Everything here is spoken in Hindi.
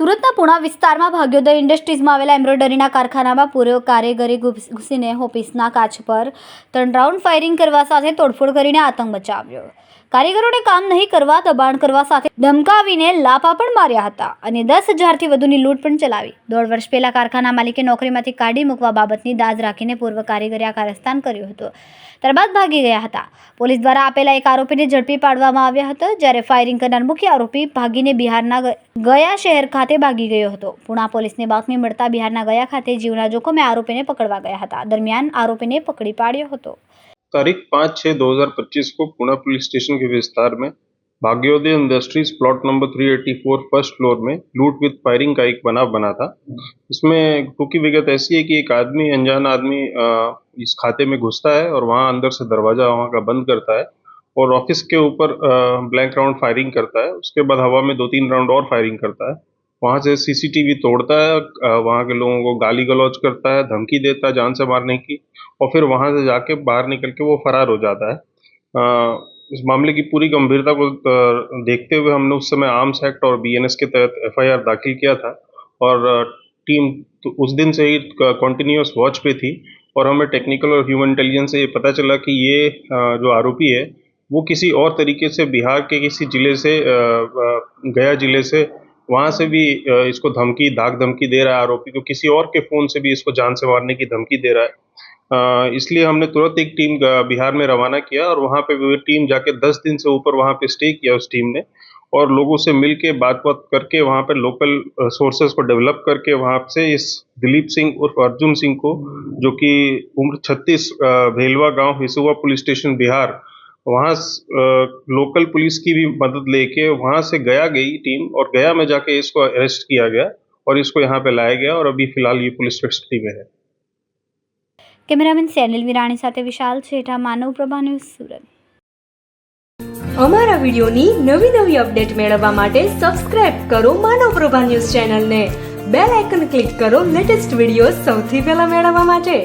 સુરતના પુણા વિસ્તારમાં ભાગ્યોદય ઇન્ડસ્ટ્રીઝમાં આવેલા એમ્બ્રોઇડરીના કારખાનામાં પૂરો કારીગરી ઘૂસ- ઘૂસીને ઓફિસના કાચ પર ત્રણ રાઉન્ડ ફાયરિંગ કરવા સાથે તોડફોડ કરીને આતંક મચાવ્યો. કારીગરોને કામ નહીં કરવા, દબાણ કરવા સાથે ધમકાવીને લાપા પણ માર્યા હતા અને દસ હજારથી વધુની લૂંટ પણ ચલાવી. દોઢ વર્ષ પહેલા કારખાના માલિકે નોકરીમાંથી કાઢી મૂકવા બાબતની દાદ રાખીને પૂર્વ કારીગરે આ કારસ્તાન કર્યું હતું. ત્યારબાદ ભાગી ગયા હતા. પોલીસ દ્વારા આપેલા એક આરોપીને ઝડપી પાડવામાં આવ્યા હતા, જ્યારે ફાયરિંગ કરનાર મુખ્ય આરોપી ભાગીને બિહારના ગયા શહેર ખાતે ભાગી ગયો હતો. પુણા પોલીસને બાતમી મળતા બિહારના ગયા ખાતે જીવના જોખમે આરોપીને પકડવા ગયા હતા. દરમિયાન આરોપીને પકડી પાડ્યો હતો. तारीख पाँच छः दो हज़ार पच्चीस को पुणे पुलिस स्टेशन के विस्तार में Bhagyoday industries plot number three eighty four first floor में लूट विद फायरिंग का एक बनाव बना था। इसमें टूकी विगत ऐसी है कि एक आदमी, अनजान आदमी इस खाते में घुसता है और वहाँ अंदर से दरवाज़ा वहाँ का बंद करता है और ऑफ़िस के ऊपर ब्लैंक राउंड फायरिंग करता है। उसके बाद हवा में दो तीन राउंड और फायरिंग करता है। वहाँ से सीसीटीवी तोड़ता है वहाँ के लोगों को गाली गलौज करता है धमकी देता है जान से मारने की और फिर वहाँ से जाके बाहर निकल के वो फरार हो जाता है। अ, इस मामले की पूरी गंभीरता को देखते हुए हमने उस समय आर्म्स एक्ट और बीएनएस के तहत एफआईआर दाखिल किया था और टीम तो उस दिन से ही कॉन्टिन्यूस वॉच पे थी और हमें टेक्निकल और ह्यूमन इंटेलिजेंस से ये पता चला कि ये जो आरोपी है वो किसी और तरीके से बिहार के किसी ज़िले से गया ज़िले से वहाँ से भी इसको धमकी दाग धमकी दे रहा है आरोपी को। किसी और के फ़ोन से भी इसको जान से मारने की धमकी दे रहा है। इसलिए हमने तुरंत एक टीम बिहार में रवाना किया और वहाँ पे टीम जाके दस दिन से ऊपर वहाँ पे स्टे किया उस टीम ने। और लोगों से मिल के बात बात करके वहाँ पे लोकल सोर्सेज को डेवलप करके वहाँ से इस दिलीप सिंह उर्फ़ अर्जुन सिंह को, जो कि उम्र छत्तीस भेलवा गाँव हिसुआ पुलिस स्टेशन बिहार वहाँ लोकल पुलिस की भी मदद लेके वहाँ से गया गई टीम और गया में जाके इसको अरेस्ट किया गया और इसको यहाँ पे लाया गया और अभी फिलहाल ये पुलिस कस्टडी में है કેમેરામેન સેનિલ વિરાણી સાથે વિશાલ છેઠા માનવ પ્રભા ન્યૂઝ સુરત અમારા વિડિયોની નવી નવી અપડેટ મેળવવા માટે સબસ્ક્રાઇબ કરો માનવ પ્રભા ન્યૂઝ ચેનલને બેલ આઇકન ક્લિક કરો લેટેસ્ટ વિડીયો સૌથી પહેલા મેળવવા માટે